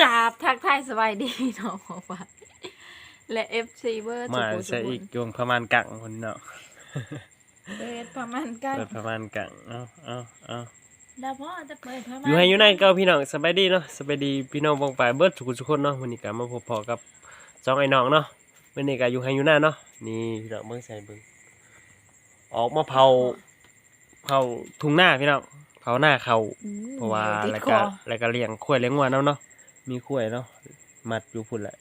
กราบทักทายสบายดีน้องของฟ้าและเอฟซีเบอร์มาสุใส่อีกยวงประมาณกังคนเนาะเปิดประมาณกันเปิดประมาณกังเอาเอาเอาดาวพ่อจะเปิดประมาณอยู่ให้อยู่ในเก็พี่น้องสบายดีเนาะสบายดีพี่น้องวงไปเบิดทุกคนทุกคนเนาะวันนี้ก็มาพบพอกับสองไอ้น้องเนาะวันนี้ก็อยู่ให้อยู่หน้าเนาะนี่พี่น้องเบิ่งใส่เบิ่งออกมาเผาเผาทุ่งหน้าพี่น้องเผาหน้าเขาอืมเพราะว่าดี๋ยแล้วติดก็คอแล้วก็เลี้ยงข้วยเลี้ยงวัวเนาะเนาะ มีข้วยเนาะมัดอยู่พุ่นแหละ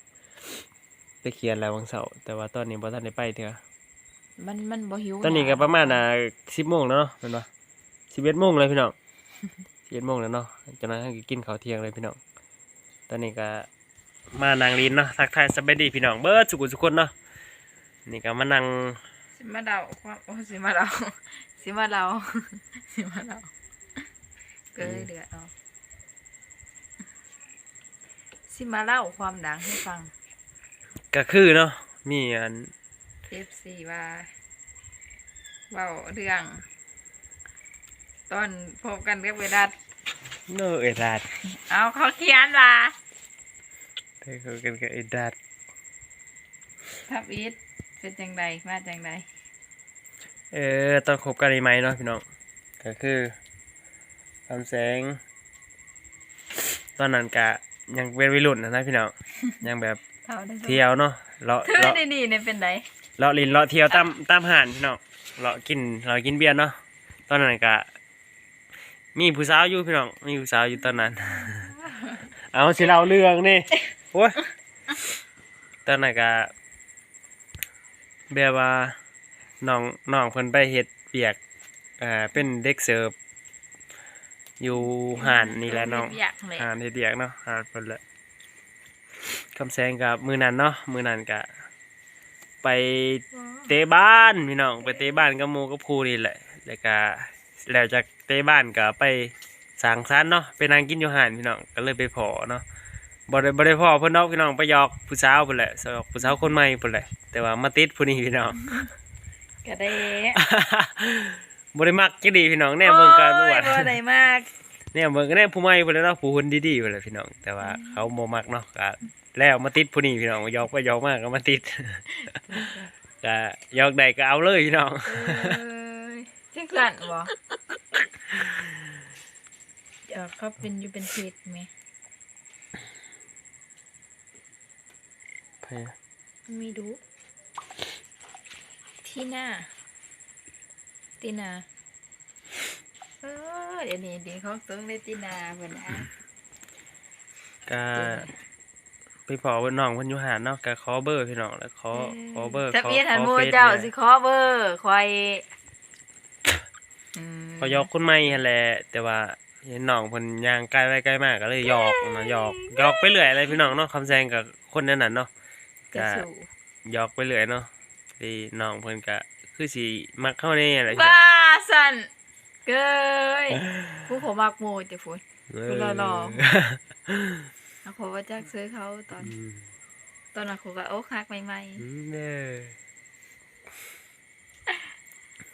ไปเขียนแล้ววันเสาร์แต่ว่าตอนนี้บ่ทันได้ไปเถอะมันมันบ่หิวตอนนี้ก็ประมาณอะสิบโมงแล้วเนาะเป็นปะสิบเอ็ดโมงเลยพี่น้องสิบเอ็ดโมงแล้วเนาะจากนั้นก็กินข้าวเที่ยงเลยพี่น้องตอนนี้ก็มานางลินเนาะทักทายสบายดีพี่น้องเบิร์ดสุขุสุขคนเนาะนี่ก็มานั่งสิมาเดาความโอ้สิมาเดาสิมาเดาสิมาเดาเกยเดือดเอา สิมาเล่าความดังให้ฟัง ก็คือเนาะมีอัน FC ว่าเว้าเรื่อง ตอนพบกันกับเวลาเนอเอดาดเอาเขาเขียนว่าเธอเขากันกับเอดาดทับอีทเป็นจังใดมาจังใดเออตอนคบกันใหม่ๆเนาะพี่น้องก็คือคำแสง ตอนนั้นกะ ยังเป็นวัยรุ่นนะนะพี่น้องยังแบบเท่าได้เที่ยวเนาะเลาะเธอเลาะได้ดีเนี่ยเป็นไดเลาะลินเลาะเที่ยวตามตามหานพี่น้องเลาะกินเรากินเบียร์เนาะตอนนั้นก็มีผู้สาวอยู่พี่น้องมีผู้สาวอยู่ตอนนั้น เอาสิเราเรื่องนี่โอ้ยตอนนั้นก็แบบว่าน้องน้องเพิ่นไปเฮ็ดเปียกอ่าเป็นเด็กเสิร์ฟ อยู่ห่านนี่แหละน้องอยากเลยหานเฮ็ดเปียกเนาะห่านเพิ่นแหละคำแซงกับมือนันเนาะมือนันก็ไปเตะบ้านพี่น้องไปเตะบ้านกับมูกับครูนี่แหละ แล้วก็แล้วจากเตะบ้านก็ไปสร้างสรรค์เนาะไปนั่งกินอยู่หานพี่น้องก็เลยไปพอเนาะบ่ได้บ่ได้พอเพิ่นเนาะพี่น้องไปหยอกผู้สาวพุ่นแหละสอกผู้สาวคนใหม่พุ่นแหละแต่ว่ามาติดผู้นี้พี่น้องกระเดะ บ่ได้มักจังดีพี่น้องแน่เบิ่งกันบ่ว่าโอ้ยบ่ได้มากแน่เบิ่งก็แน่ผู้ใหม่พุ่นแหล้วเนาะผู้คนดีๆพุ่นแหละพี่น้อง แต่ว่าเขาบ่มักเนาะก็แล้วมาติดผู้นี้พี่น้องหยอกไปหยอกมากก็มาติดก็หยอกได้ก็เอาเลยพี่น้องเอ้ยจังสั่นบ่เดี๋ยวเขาเป็นอยู่เป็นทิศไหมมีดูที่หน้า ตีนาเออเดี๋ยวนี้เดี๋ยวเขาต้องได้ตีนาเหมือนนะก็ไปพอเพิ่นน้องเพิ่นอยู่หาดเนาะก็ขอเบอร์พี่น้องแล้วขอขอเบอร์ทะขอเบียนหันขหอมูเฟซเจ้านี่แหสิละขอเบอร์คอยอืมขอยอกคนใหม่หั่นแหละแต่ว่าเห็นน้องเพิ่นย่างใกล้ไว้ใกล้มากก็เลยหยอกนะหยอกหยอกไปเรื่อยอะไรพี่น้องเนาะคำแซงกับคนนั้นน่ะเนาะกระสูหยอกไปเรื่อยเนาะดีน้องเพิ่นก็ คือสิมักเข้าแน่แหละพี่บ้าน้องสันเกยผู้ผมมักโมจะพูดคนละหล่อเอาเขาว่าจักซื้อเขาตอนอืมตอนนั้นเขาก็โอ้คักใหม่อืมเด้อ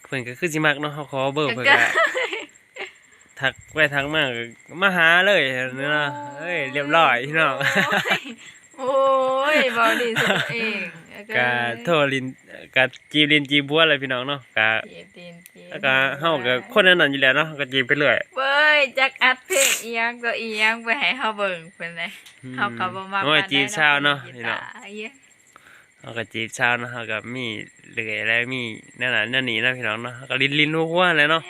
เพิ่นก็คือสิมักเนาะเขาขอเบอร์ๆเพิ่นก็ก็ทักไปทักมาก็มาหาเลยเนาะเอ้ยเรียบร้อยพี่น้องโอ้ยเบาดีสุดเอง แล้วกะโทรลินกะจีบลินจีบบัวอะไรพี่น้องเนาะกะเจ็บตีนเจ็บแล้วก็เฮาก็คนนั้นนั่นอยู่แล้วเนาะก็จีบไปเรื่อยเบ้ยจักอัดเพลงอีหยังตัวอีหยังไปให้เฮาเบิ่งเพิ่นเลยเฮาก็บ่มักโอ้ยจีบชาวเนาะพี่พี่น้น้อองงเย้เฮาก็จีบชาวเนาะเฮาก็มีเรื่อยแล้วมีนั่นน่ะนั่นนี่นะพี่น้องเนาะเฮาก็ลินลินหัวๆเลยเนาะ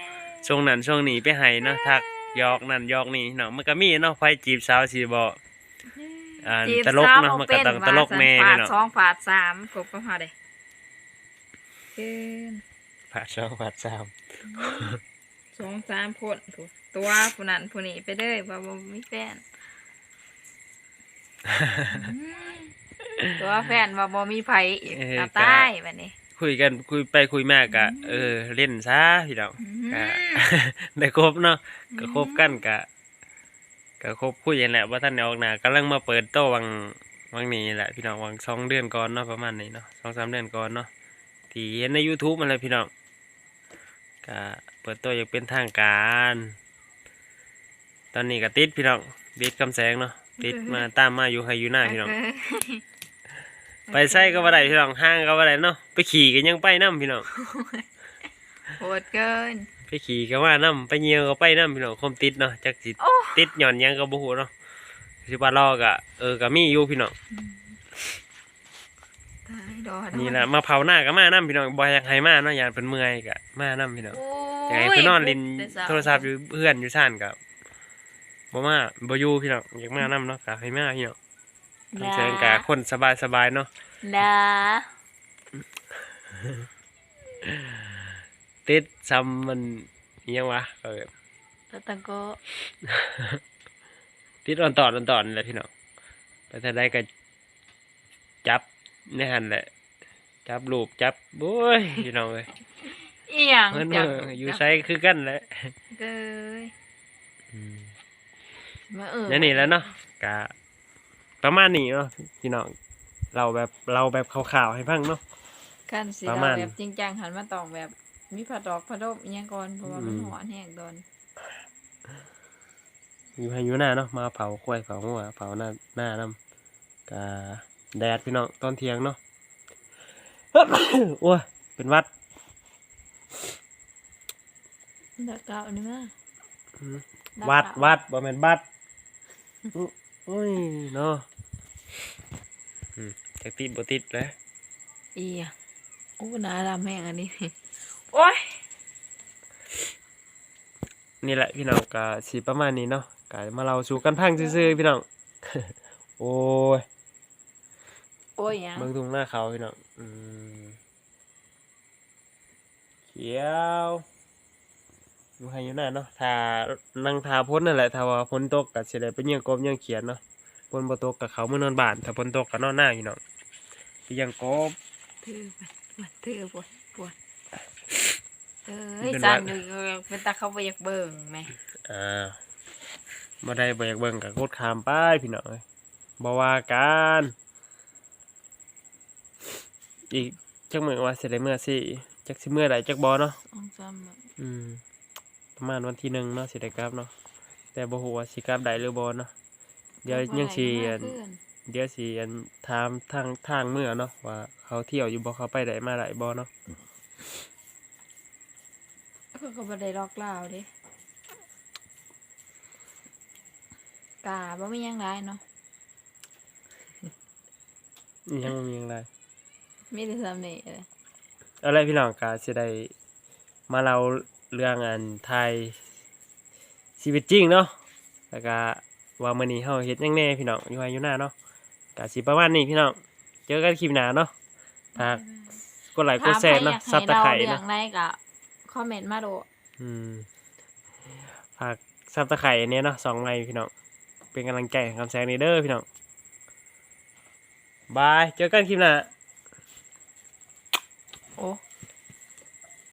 ช่วงนั้นช่วงนี้ไปให้เนาะทักหยอกนั่นหยอกนี่เนาะมันก็มีเนาะไฟจีบสาวสิบ่ อ่าจีบตลกสาวเนาะบ่มันก็เป็ต้องตลกแน่ว่าเนาะฝาดสองฝาดสามครบกับเฮาเด้เกินผาดสองผาดสามสองสามคนถูกตัวผู้นั้นผู้นี้ไปเด้อว่าบ่มีแฟนตัวแฟนว่าบ่มีไผอีกตาตายบัดนี้คุยกันคุยไปคุยมากกะเออเล่นซะพี่น้องอืมกะได้ครบเนาะก็ครบกันกะ ก็ครบคุยกันแหละว่าท่านได้ออกหน้ากำลังมาเปิดโตะวังวังนี้แหละพี่น้องวังสองเดือนก่อนเนาะประมาณนี้เนาะสองสามเดือนก่อนเนาะที่เห็นใน YouTube มันเลยพี่น้องก็เปิดโตะอย่างเป็นทางการ ตอนนี้ก็ติดพี่น้องติดคำแสงเนาะติดมาตามมาอยู่ให้อยู่หน้าพี่น้องเอ้ยไปใส่ก็บ่ได้พี่น้องห้างก็บ่ได้เนาะไปขี่ก็ยังไปนํพี่น้องโหดเกิน ไปขี่ก็ว่านํไปเหี่ยวก็ไปนํพี่น้องความติดเนาะจักสิโอ้ ติดหย่อนหยังก็บ่ฮู้เนาะสิว่ารอก็เออก็มีอยู่พี่น้องตายดอนี่แหละมาเผาหน้าก็มานํพี่น้องบ่อยากให้มาเนาะยานเพิ่นเมื่อยก็มานํพี่น้องโอ้อยากให้เพิ่นนอนลินแต่เช้าโทรศัพท์อยู่เพื่อนอยู่ซ่านก็บ่มาบ่อยู่พี่น้องอยากมานํเนาะก็ให้มาพี่น้องทำแสงกะคนสบายๆเนาะดา ติดซ้ำมันอิหยังวะเออตะตังโก็ติดอ่อนตอนอ่อนตอนนี่แหละพี่น้องไปถ้าได้ก็จับในหันแหละ จับรูปจับโอ้ยพี่น้องเอ้ยอีหยังเพิ่นจัเอออยู่ไสคือกันแหละเกยอืม มาเออนั่นนี่แหล้วเนาะกะประมาณนี้เนาะพี่น้องเราแบบเราแบบข่าวๆให้ฟังเนาะ กันสิประเรามาณ แบบจริงจังหันมาตองแบบ มีผัดดอกผัดดมอีหยังก่อนเพราะว่ามันอืม หอนแห้งโดนอยู่ให้อยู่หน้าเนาะมาเผาควายเผาหัวเผาหน้าหน้าน้ำกะแดดพี่น้องตอนเที่ยงเนาะ โอ้ยเป็นหวัด ดักเก่านี่มาอืมดักวัดเก่าวัดบ่แม่นบัดอื้อโอ้ยเนาะอืมจักติดบ่ติดเลยอีหยังโอ้หนาดำแห้งอันนี้โอ้ยนี่แหละพี่น้องก็สิประมาณนี้เนาะก็มาเราสู่กันพังซื่อๆพี่น้อง โอ้ยโอ้ยหยังเบิ่งทุ่งหน้าเขาพี่น้องอืมเขียวอยู่ให้อยู่หน้าเนาะถ้านั่งทาพ้นนั่นแหละถ้าว่าฝนตกก็สิได้ไปเยี่ยงกบเยี่ยงเขียนเนาะฝนบ่ตกก็เขามื้อนอนบ้านถ้าฝนตกก็นอนหน้าพี่น้องไปเยี่ยงกบถือไปมันถือปวดปวด เอ้ยเป็นสั่วังดอยู่เป็นตาเขาไปอยากเบิ่งไหมอ่าบ่ได้บ่อยากเบิ่งก็กดข้ามไปพี่น้องเอ้ยบ่ว่ากันอีกจักมื้อว่าสิได้เมื่อสิจักสิเมื่อใดจักบ่เนาะอองซ้ำอะอืมประมาณวันที่หนึ่งเนาะสิได้กลับเนาะแต่บ่ฮู้ว่าสิกลับได้หรือบ่เนาะเดี๋ยวยังสิอันเพื่อนเดี๋ยวสิอันถามทางทางเมื่อเนาะว่าเขาเที่ยวอยู่บ่เขาไปได้มาได้บ่เนาะ เขาก็บ่ได้ลอกเล่าวเด้กาบ่มีหยังไรเนาะอิหยังบ่มีหยังไดมีแต่ซ้ำนี่เลยอะไรพี่น้องก็สิได้มาเล่าเรื่องอันไทยชีวิตจริงเนาะแล้วก็ว่ามื้อนี้เฮาเฮ็ดหยังแหน่พี่น้องอยู่ไห้อยู่หน้าเนาะก็สิประมาณนี้พี่น้องเจอกันคลิปหน้าเนาะฝากกดไลค์กดแชร์เนาะซับตะไคร้เนาะเนาะไรก็ คอมเมนต์มาโดอืมฝากซับตะไคร่เนี้เนาะสองไม้พี่น้อง เป็นกำลังใจให้คำแสงนี้เด้อพี่น้องบาย เจอกันคลิปหน้าโอ้